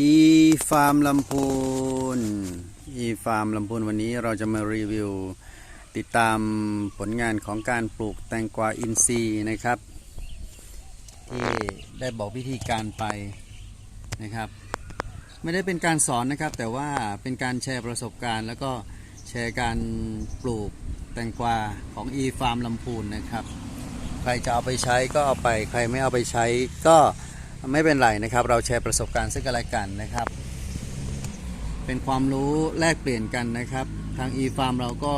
อีฟาร์มลำพูนอีฟาร์มลำพูนวันนี้เราจะมารีวิว ติดตามผลงานของการปลูกแตงกวาอินทรีย์นะครับที่ได้บอกวิธีการไปนะครับ ไม่ได้เป็นการสอนนะครับ แต่ว่าเป็นการแชร์ประสบการณ์ แล้วก็แชร์การปลูกแตงกวาของ e farm ลำพูนนะครับ ใครจะเอาไปใช้ก็เอาไป ใครไม่เอาไปใช้ก็ ไม่เป็นไรนะครับ เราแชร์ประสบการณ์ซึ่งกันและกันนะครับ เป็นความรู้แลกเปลี่ยนกันนะครับ ทาง e farm เราก็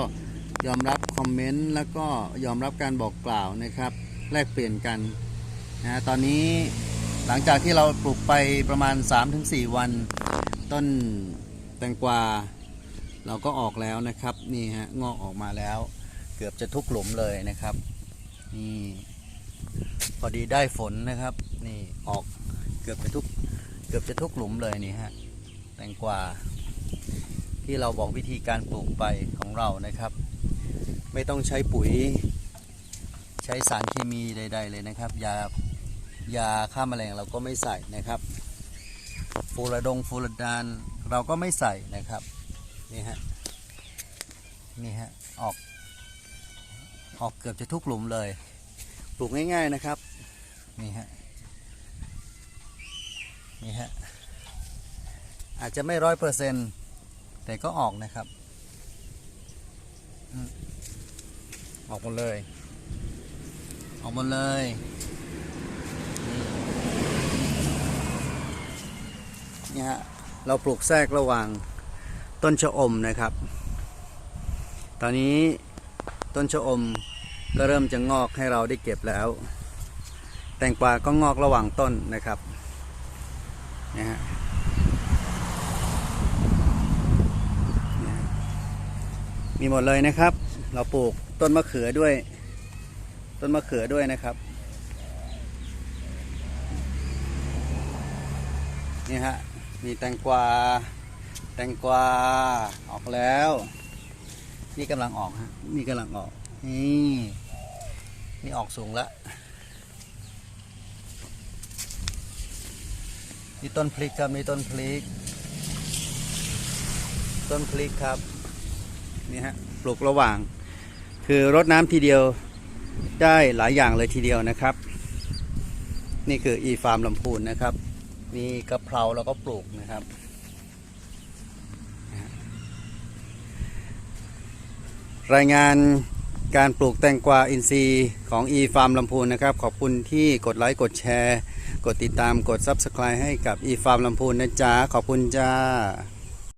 ยอมรับคอมเมนต์แล้วก็ยอมรับการบอกกล่าวนะครับ แลกเปลี่ยนกันนะตอนนี้หลังจากที่เราปลูกไปประมาณ 3-4 วัน ต้นแตงกวาเราก็ออกแล้วนะครับนี่ฮะงอกออกมาแล้ว เกือบจะทุกหลุมเลยนะครับนี่พอดีได้ฝนนะครับ นี่ออก กือบจะทุกเกือบจะทุกหลุมเลยนี่ฮะแตงกวาที่เราบอกวิธีการปลูกไปของเรานะครับ ไม่ต้องใช้ปุ๋ย ใช้สารเคมีใด ๆ เลยนะครับยายาฆ่าแมลงเราก็ไม่ใส่นะครับฟูรดงฟูรดานเราก็ไม่ใส่นะครับนี่ฮะนี่ฮะออก ออกเกือบจะทุกหลุมเลย ปลูกง่าย ๆนะครับนี่ฮะ นี่ฮะ อาจจะไม่ร้อยเปอร์เซ็นต์แต่ก็ออกนะครับ ออกหมดเลย ออกหมดเลยนี่ฮะ เราปลูกแทรกระหว่างต้นชะอมนะครับ ตอนนี้ต้นชะอมก็เริ่มจะงอกให้เราได้เก็บแล้ว แตงกวาก็งอกระหว่างต้นนะครับ นะฮะมีหมดเลยนะครับ เราปลูกต้นมะเขือด้วย ต้นมะเขือด้วยนะครับนี่ฮะมีแตงกวา แตงกวาออกแล้ว นี่กำลังออกฮะนี่กำลังออกนี่นี่ออกสูงแล้ว นี่ต้นพลิกครับนี่ต้นพลิก ต้นพลิกครับนี่ฮะปลูกระหว่าง คือรดน้ำทีเดียวได้หลายอย่างเลยทีเดียวนะครับ นี่คืออีฟาร์มลำพูนนะครับ มีกะเพราแล้วก็ปลูกนะครับรายงานการปลูกแตงกวาอินทรีย์ของ e farm ลำพูนนะครับ ขอบคุณที่กดไลค์ กดแชร์ กดติดตามกด Subscribe ให้กับอีฟาร์มลำพูนนะจ๊ะ ขอบคุณจ้า